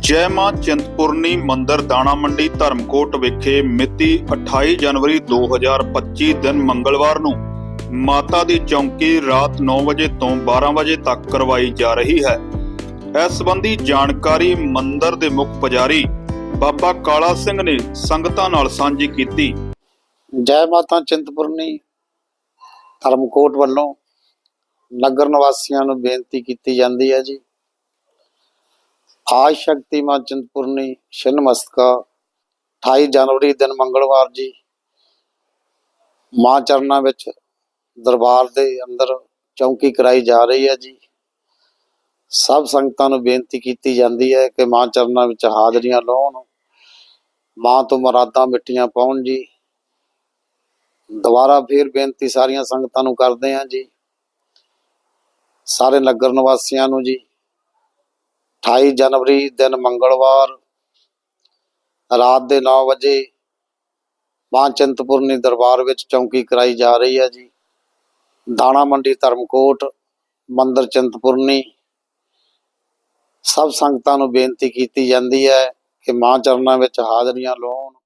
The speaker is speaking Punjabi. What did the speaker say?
ਜੈ ਮਾਂ ਚਿੰਤਪੁਰਨੀ ਮੰਦਿਰ ਦਾਣਾ ਮੰਡੀ ਧਰਮਕੋਟ ਵਿਖੇ ਮਿਤੀ 28 ਜਨਵਰੀ 2025 ਦਿਨ ਮੰਗਲਵਾਰ ਨੂੰ ਮਾਤਾ ਦੀ ਚੌਂਕੀ ਰਾਤ 9 ਵਜੇ ਤੋਂ 12 ਵਜੇ ਤੱਕ ਕਰਵਾਈ ਜਾ ਰਹੀ ਹੈ। ਇਸ ਸੰਬੰਧੀ ਜਾਣਕਾਰੀ ਮੰਦਿਰ ਦੇ ਮੁੱਖ ਪੁਜਾਰੀ ਬਾਬਾ ਕਾਲਾ ਸਿੰਘ ਨੇ ਸੰਗਤਾਂ ਨਾਲ ਸਾਂਝੀ ਕੀਤੀ। ਜੈ ਮਾਤਾ ਚਿੰਤਪੁਰਨੀ ਧਰਮਕੋਟ ਵੱਲੋਂ ਨਗਰ ਨਿਵਾਸੀਆਂ ਨੂੰ ਬੇਨਤੀ ਕੀਤੀ ਜਾਂਦੀ ਹੈ ਜੀ। ਆਜ ਸ਼ਕਤੀ ਮਾਂ ਚਿੰਤਪੁਰਨੀ ਛਿਨਮਸਤਕਾ 28 ਜਨਵਰੀ ਦਿਨ ਮੰਗਲਵਾਰ ਜੀ, ਮਾਂ ਚਰਨਾਂ ਵਿੱਚ ਦਰਬਾਰ ਦੇ ਅੰਦਰ ਚੌਂਕੀ ਕਰਾਈ ਜਾ ਰਹੀ ਹੈ ਜੀ। ਸਭ ਸੰਗਤਾਂ ਨੂੰ ਬੇਨਤੀ ਕੀਤੀ ਜਾਂਦੀ ਹੈ ਕਿ ਮਾਂ ਚਰਨਾਂ ਵਿੱਚ ਹਾਜ਼ਰੀਆਂ ਲਾਉਣ। ਮਾਂ ਤੋਂ ਮੁਰਾਦਾਂ ਮਿੱਟੀਆਂ ਪਾਉਣ ਜੀ। ਦੁਬਾਰਾ ਫੇਰ ਬੇਨਤੀ ਸਾਰੀਆਂ ਸੰਗਤਾਂ ਨੂੰ ਕਰਦੇ ਹਾਂ ਜੀ। ਸਾਰੇ ਨਗਰ ਨਿਵਾਸੀਆਂ ਨੂੰ ਜੀ 28 ਜਨਵਰੀ ਦਿਨ ਮੰਗਲਵਾਰ, ਰਾਤ ਦੇ 9 ਵਜੇ ਮਾਂ ਚਿੰਤਪੁਰਨੀ ਦਰਬਾਰ ਵਿੱਚ ਚੌਂਕੀ ਕਰਾਈ ਜਾ ਰਹੀ ਹੈ ਜੀ। ਦਾਣਾ ਮੰਡੀ ਧਰਮਕੋਟ, ਮੰਦਰ ਚਿੰਤਪੁਰਨੀ। ਸਭ ਸੰਗਤਾਂ ਨੂੰ ਬੇਨਤੀ ਕੀਤੀ ਜਾਂਦੀ ਹੈ ਕਿ ਮਾਂ ਚਰਨਾਂ ਵਿੱਚ ਹਾਜ਼ਰੀਆਂ ਲਾਉਣ।